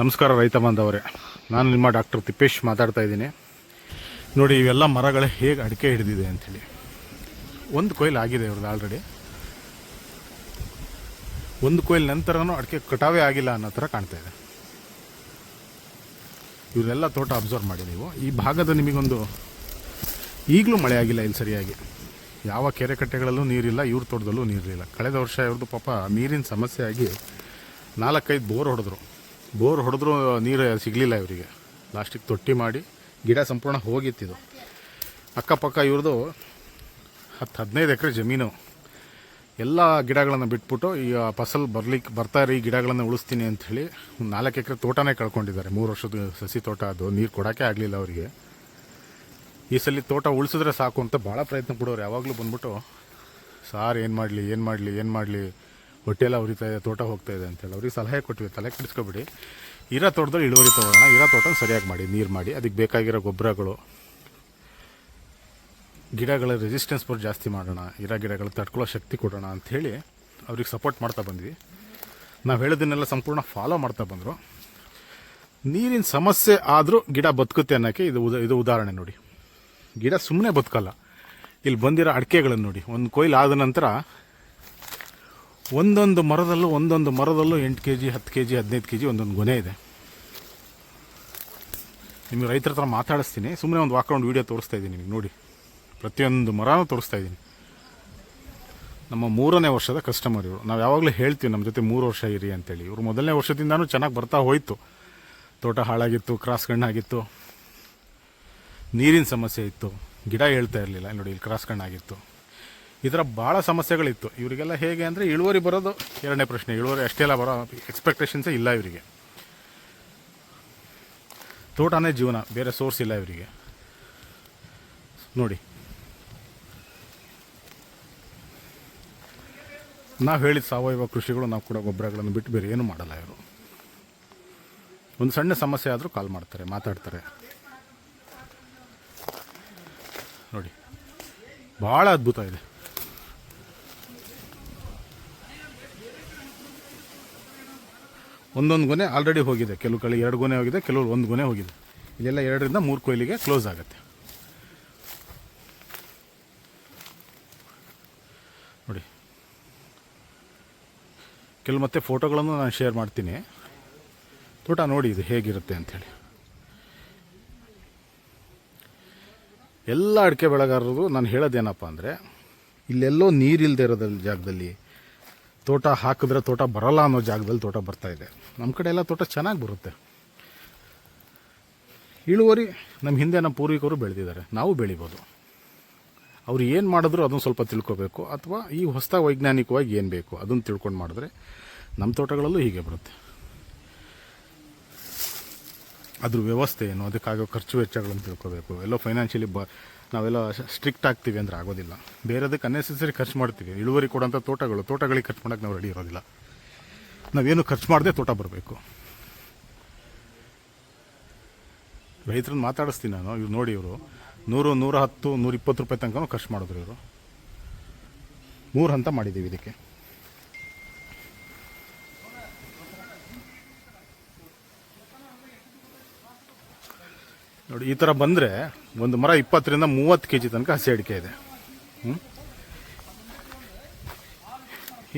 ನಮಸ್ಕಾರ ರೈತ ಬಾಂಧವರೇ. ನಾನು ನಿಮ್ಮ ಡಾಕ್ಟರ್ ತಿಪ್ಪೇಶ್ ಮಾತಾಡ್ತಾ ಇದ್ದೀನಿ. ನೋಡಿ, ಇವೆಲ್ಲ ಮರಗಳೇ ಹೇಗೆ ಅಡಿಕೆ ಹಿಡಿದಿದೆ ಅಂಥೇಳಿ. ಒಂದು ಕೊಯ್ಲು ಆಗಿದೆ ಇವ್ರದ್ದು ಆಲ್ರೆಡಿ ಒಂದು ಕೊಯ್ಲು ನಂತರನೂ ಅಡಿಕೆ ಕಟಾವೇ ಆಗಿಲ್ಲ ಅನ್ನೋ ಥರ ಕಾಣ್ತಾ ಇದೆ. ಇವರೆಲ್ಲ ತೋಟ ಅಬ್ಸರ್ವ್ ಮಾಡಿ ನೀವು. ಈ ಭಾಗದ ನಿಮಗೊಂದು ಈಗಲೂ ಮಳೆ ಆಗಿಲ್ಲ ಇಲ್ಲಿ ಸರಿಯಾಗಿ. ಯಾವ ಕೆರೆ ಕಟ್ಟೆಗಳಲ್ಲೂ ನೀರಿಲ್ಲ, ಇವ್ರ ತೋಟದಲ್ಲೂ ನೀರಿಲ್ಲ. ಕಳೆದ ವರ್ಷ ಇವ್ರದ್ದು ಪಾಪ ನೀರಿನ ಸಮಸ್ಯೆ ಆಗಿ ನಾಲ್ಕೈದು ಬೋರ್ ಹೊಡೆದ್ರು. ಬೋರ್ ಹೊಡೆದ್ರು ನೀರು ಸಿಗಲಿಲ್ಲ ಇವರಿಗೆ. ಲಾಸ್ಟಿಗೆ ತೊಟ್ಟಿ ಮಾಡಿ ಗಿಡ ಸಂಪೂರ್ಣ ಹೋಗಿತ್ತಿದು. ಅಕ್ಕಪಕ್ಕ ಇವ್ರದ್ದು ಹತ್ತು ಹದಿನೈದು ಎಕರೆ ಜಮೀನು. ಎಲ್ಲ ಗಿಡಗಳನ್ನು ಬಿಟ್ಬಿಟ್ಟು ಈಗ ಫಸಲು ಬರ್ಲಿಕ್ಕೆ ಬರ್ತಾರೆ ಈ ಗಿಡಗಳನ್ನು ಉಳಿಸ್ತೀನಿ ಅಂಥೇಳಿ ಒಂದು ನಾಲ್ಕು ಎಕರೆ ತೋಟನೇ ಕಳ್ಕೊಂಡಿದ್ದಾರೆ. ಮೂರು ವರ್ಷದ ಸಸಿ ತೋಟ ಅದು, ನೀರು ಕೊಡೋಕ್ಕೆ ಆಗಲಿಲ್ಲ ಅವರಿಗೆ. ಈ ಸಲ ತೋಟ ಉಳಿಸಿದ್ರೆ ಸಾಕು ಅಂತ ಭಾಳ ಪ್ರಯತ್ನ ಪಡೋರು ಯಾವಾಗಲೂ ಬಂದ್ಬಿಟ್ಟು, ಸಾರ್ ಏನು ಮಾಡಲಿ ಏನು ಮಾಡಲಿ ಏನು ಮಾಡಲಿ ಹೊಟ್ಟೆಲ್ಲ ಉರಿತಾ ಇದೆ, ತೋಟ ಹೋಗ್ತಾ ಇದೆ ಅಂತೇಳಿ ಅವ್ರಿಗೆ ಸಲಹೆ ಕೊಟ್ವಿ, ತಲೆ ಕೆಡಿಸ್ಕೊಬಿಡಿ. ಇರೋ ತೋಟದಲ್ಲಿ ಇಳುವರಿ ತೊಗೊಳ್ಳೋಣ ಇರೋ ತೋಟ ಸರಿಯಾಗಿ ಮಾಡಿ, ನೀರು ಮಾಡಿ, ಅದಕ್ಕೆ ಬೇಕಾಗಿರೋ ಗೊಬ್ಬರಗಳು. ಗಿಡಗಳ ರೆಸಿಸ್ಟೆನ್ಸ್ ಬರ್ ಜಾಸ್ತಿ ಮಾಡೋಣ, ಇರೋ ಗಿಡಗಳು ತಡ್ಕೊಳ್ಳೋ ಶಕ್ತಿ ಕೊಡೋಣ ಅಂಥೇಳಿ ಅವ್ರಿಗೆ ಸಪೋರ್ಟ್ ಮಾಡ್ತಾ ಬಂದ್ವಿ. ನಾವು ಹೇಳೋದನ್ನೆಲ್ಲ ಸಂಪೂರ್ಣ ಫಾಲೋ ಮಾಡ್ತಾ ಬಂದರು. ನೀರಿನ ಸಮಸ್ಯೆ ಆದರೂ ಗಿಡ ಬದುಕುತ್ತೆ ಅನ್ನೋಕ್ಕೆ ಇದು ಉದ, ಇದು ಉದಾಹರಣೆ ನೋಡಿ. ಗಿಡ ಸುಮ್ಮನೆ ಬದುಕಲ್ಲ. ಇಲ್ಲಿ ಬಂದಿರೋ ಅಡಿಕೆಗಳನ್ನು ನೋಡಿ. ಒಂದು ಕೊಯ್ಲು ಆದ ನಂತರ ಒಂದೊಂದು ಮರದಲ್ಲೂ ಒಂದೊಂದು ಮರದಲ್ಲೂ ಎಂಟು ಕೆ ಜಿ ಹತ್ತು ಕೆ ಜಿ ಹದಿನೈದು ಕೆ ಜಿ ಒಂದೊಂದು ಗೊನೆ ಇದೆ. ನಿಮಗೆ ರೈತರ ಹತ್ರ ಮಾತಾಡಿಸ್ತೀನಿ. ಸುಮ್ಮನೆ ಒಂದು ವಾಕ್ರೌಂಡ್ ವೀಡಿಯೋ ತೋರಿಸ್ತಾ ಇದ್ದೀನಿ ನಿಮಗೆ, ನೋಡಿ. ಪ್ರತಿಯೊಂದು ಮರನೂ ತೋರಿಸ್ತಾ ಇದ್ದೀನಿ. ನಮ್ಮ ಮೂರನೇ ವರ್ಷದ ಕಸ್ಟಮರ್ ಇವರು. ನಾವು ಯಾವಾಗಲೂ ಹೇಳ್ತೀವಿ, ನಮ್ಮ ಜೊತೆ ಮೂರು ವರ್ಷ ಇರಿ ಅಂತೇಳಿ. ಇವರು ಮೊದಲನೇ ವರ್ಷದಿಂದನೂ ಚೆನ್ನಾಗಿ ಬರ್ತಾ ಹೋಯಿತು. ತೋಟ ಹಾಳಾಗಿತ್ತು, ಕ್ರಾಸ್ ಕಣ್ಣಾಗಿತ್ತು. ನೀರಿನ ಸಮಸ್ಯೆ ಇತ್ತು. ಗಿಡ ಹೇಳ್ತಾ ಇರಲಿಲ್ಲ. ನೋಡಿ, ಇಲ್ಲಿ ಕ್ರಾಸ್ ಕಣ್ಣಾಗಿತ್ತು. ಈ ಥರ ಭಾಳ ಸಮಸ್ಯೆಗಳಿತ್ತು. ಇವರಿಗೆಲ್ಲ ಹೇಗೆ ಅಂದರೆ ಇಳುವರಿ ಬರೋದು ಎರಡನೇ ಪ್ರಶ್ನೆ. ಇಳುವರಿ ಅಷ್ಟೆಲ್ಲ ಬರೋ ಎಕ್ಸ್ಪೆಕ್ಟೇಷನ್ಸೇ ಇಲ್ಲ ಇವರಿಗೆ. ತೋಟನೇ ಜೀವನ, ಬೇರೆ ಸೋರ್ಸ್ ಇಲ್ಲ ಇವರಿಗೆ. ನೋಡಿ. ನಾವು ಹೇಳಿದ ಸಾವಯವ ಕೃಷಿಗಳು, ನಾವು ಕೂಡ ಗೊಬ್ಬರಗಳನ್ನು ಬಿಟ್ಟು ಬೇರೆ ಏನು ಮಾಡಲ್ಲ ಇವರು. ಒಂದು ಸಣ್ಣ ಸಮಸ್ಯೆ ಆದರೂ ಕಾಲ್ ಮಾಡ್ತಾರೆ, ಮಾತಾಡ್ತಾರೆ. ನೋಡಿ. ಭಾಳ ಅದ್ಭುತ ಇದೆ. ಒಂದೊಂದು ಗೊನೆ ಆಲ್ರೆಡಿ ಹೋಗಿದೆ. ಕೆಲವು ಕಡೆ ಎರಡು ಗೊನೆ ಹೋಗಿದೆ ಕೆಲವರು ಒಂದು ಗೊನೆ ಹೋಗಿದೆ. ಇಲ್ಲೆಲ್ಲ ಎರಡರಿಂದ ಮೂರು ಕೊಯ್ಲಿಗೆ ಕ್ಲೋಸ್ ಆಗುತ್ತೆ. ನೋಡಿ. ಕೆಲವು ಮತ್ತೆ ಫೋಟೋಗಳನ್ನು ನಾನು ಶೇರ್ ಮಾಡ್ತೀನಿ. ತೋಟ ನೋಡಿ ಇದು ಹೇಗಿರುತ್ತೆ ಅಂಥೇಳಿ ಎಲ್ಲ ಅಡಿಕೆ ಬೆಳೆಗಾರರು ನಾನು ಹೇಳೋದೇನಪ್ಪ ಅಂದರೆ, ಇಲ್ಲೆಲ್ಲೋ ನೀರಿಲ್ಲದೆ ಇರೋದ್ರ ಜಾಗದಲ್ಲಿ ತೋಟ ಹಾಕಿದ್ರೆ ತೋಟ ಬರಲ್ಲ ಅನ್ನೋ ಜಾಗದಲ್ಲಿ ತೋಟ ಬರ್ತಾ ಇದೆ. ನಮ್ಮ ಕಡೆ ಎಲ್ಲ ತೋಟ ಚೆನ್ನಾಗಿ ಬರುತ್ತೆ. ಇಳುವರಿ ನಮ್ಮ ಹಿಂದೆ ನಮ್ಮ ಪೂರ್ವಿಕರು ಬೆಳೆದಿದ್ದಾರೆ. ನಾವು ಬೆಳಿಬೋದು. ಅವ್ರು ಏನು ಮಾಡಿದ್ರು ಅದನ್ನು ಸ್ವಲ್ಪ ತಿಳ್ಕೊಬೇಕು. ಅಥವಾ ಈ ಹೊಸ ವೈಜ್ಞಾನಿಕವಾಗಿ ಏನು ಬೇಕು ಅದನ್ನು ತಿಳ್ಕೊಂಡು ಮಾಡಿದ್ರೆ ನಮ್ಮ ತೋಟಗಳಲ್ಲೂ ಹೀಗೆ ಬರುತ್ತೆ. ಅದ್ರ ವ್ಯವಸ್ಥೆ ಏನು? ಅದಕ್ಕಾಗೋ ಖರ್ಚು ವೆಚ್ಚಗಳನ್ನು ತಿಳ್ಕೋಬೇಕು. ಎಲ್ಲೋ ಫೈನಾನ್ಷಿಯಲಿ ಬ ನಾವೆಲ್ಲ ಸ್ಟ್ರಿಕ್ಟ್ ಆಗ್ತೀವಿ ಅಂದರೆ ಆಗೋದಿಲ್ಲ. ಬೇರೆದಕ್ಕೆ ಅನ್ನೆಸೆಸರಿ ಖರ್ಚು ಮಾಡ್ತೀವಿ. ಇಳುವರಿ ಕೊಡೋಂಥ ತೋಟಗಳು, ತೋಟಗಳಿಗೆ ಖರ್ಚು ಮಾಡೋಕ್ಕೆ ನಾವು ರೆಡಿ ಇರೋದಿಲ್ಲ. ನಾವೇನು ಖರ್ಚು ಮಾಡದೆ ತೋಟ ಬರಬೇಕು. ರೈತರನ್ನ ಮಾತಾಡಿಸ್ತೀನಿ ನಾನು. ಇವ್ರು ನೋಡಿ ಇವರು. ನೂರು ನೂರ ಹತ್ತು ನೂರ ಇಪ್ಪತ್ತು ರೂಪಾಯಿ ತನಕ ಖರ್ಚು ಮಾಡಿದ್ರು ಇವರು. ಮೂರು ಹಂತ ಮಾಡಿದ್ದೀವಿ ಇದಕ್ಕೆ. ನೋಡಿ, ಈ ಥರ ಬಂದರೆ ಒಂದು ಮರ ಇಪ್ಪತ್ತರಿಂದ ಮೂವತ್ತು ಕೆ ಜಿ ತನಕ ಹಸಿ ಅಡಿಕೆ ಇದೆ?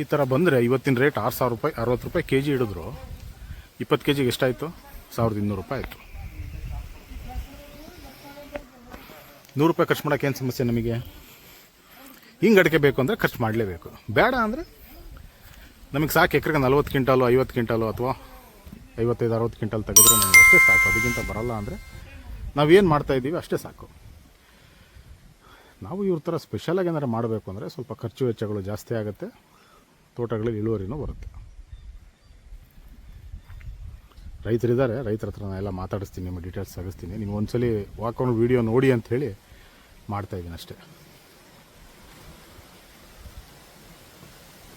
ಈ ಥರ ಬಂದರೆ ಇವತ್ತಿನ ರೇಟ್ ಆರು ಸಾವಿರ ರೂಪಾಯಿ, ಅರವತ್ತು ರೂಪಾಯಿ ಕೆ ಜಿ ಹಿಡಿದ್ರು. ಇಪ್ಪತ್ತು ಕೆ ಜಿಗೆ ಎಷ್ಟಾಯಿತು? ಸಾವಿರದ ಇನ್ನೂರು ರೂಪಾಯಿ ಆಯಿತು. ನೂರು ರೂಪಾಯಿ ಖರ್ಚು ಮಾಡೋಕ್ಕೆ ಏನು ಸಮಸ್ಯೆ ನಮಗೆ? ಹಿಂಗೆ ಅಡಿಕೆ ಬೇಕು ಅಂದರೆ ಖರ್ಚು ಮಾಡಲೇಬೇಕು. ಬೇಡ ಅಂದರೆ ನಮಗೆ ಸಾಕು ಎಕರೆಗೆ ನಲ್ವತ್ತು ಕ್ವಿಂಟಾಲು, ಐವತ್ತು ಕ್ವಿಂಟಾಲು ಅಥವಾ ಐವತ್ತೈದು, ಅರವತ್ತು ಕ್ವಿಂಟಾಲ್ ತೆಗೆದ್ರೆ ನಮಗೆ ಅಷ್ಟೇ ಸಾಕು. ಅದಕ್ಕಿಂತ ಬರಲ್ಲ ಅಂದರೆ ನಾವೇನು ಮಾಡ್ತಾ ಇದ್ದೀವಿ ಅಷ್ಟೇ ಸಾಕು. ನಾವು ಇವ್ರ ಥರ ಸ್ಪೆಷಲಾಗಿ ಏನಾರು ಮಾಡಬೇಕು ಅಂದರೆ ಸ್ವಲ್ಪ ಖರ್ಚು ವೆಚ್ಚಗಳು ಜಾಸ್ತಿ ಆಗುತ್ತೆ. ತೋಟಗಳಲ್ಲಿ ಇಳುವರಿನೂ ಬರುತ್ತೆ. ರೈತರಿದ್ದಾರೆ, ರೈತರ ಹತ್ರ ನಾನು ಎಲ್ಲ ಮಾತಾಡಿಸ್ತೀನಿ, ನಿಮ್ಮ ಡೀಟೇಲ್ಸ್ ತೆಗಿಸ್ತೀನಿ ನೀವು ಒಂದ್ಸಲಿ ವಾಕೌಂಡ್ ವೀಡಿಯೋ ನೋಡಿ ಅಂತ ಹೇಳಿ ಮಾಡ್ತಾಯಿದ್ದೀನಿ ಅಷ್ಟೇ.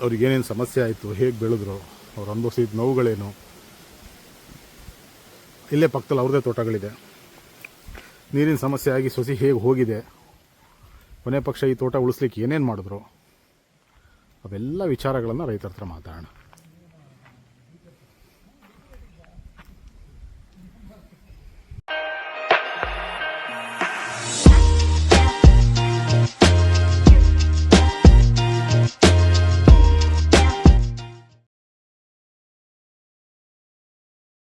ಅವ್ರಿಗೇನೇನು ಸಮಸ್ಯೆ ಆಯಿತು, ಹೇಗೆ ಬೆಳೆದ್ರು, ಅವ್ರು ಅನುಭವಿಸಿದ ನೋವುಗಳೇನು, ಇಲ್ಲೇ ಪಕ್ಕದಲ್ಲಿ ಅವ್ರದ್ದೇ ತೋಟಗಳಿದೆ. ನೀರಿನ ಸಮಸ್ಯೆ ಆಗಿ ಸೊಸಿ ಹೇಗೆ ಹೋಗಿದೆ? ಕೊನೆ ಪಕ್ಷ ಈ ತೋಟ ಉಳಿಸ್ಲಿಕ್ಕೆ ಏನೇನು ಮಾಡಿದ್ರು? ಅವೆಲ್ಲ ವಿಚಾರಗಳನ್ನು ರೈತರ ಹತ್ರ ಮಾತಾಡೋಣ.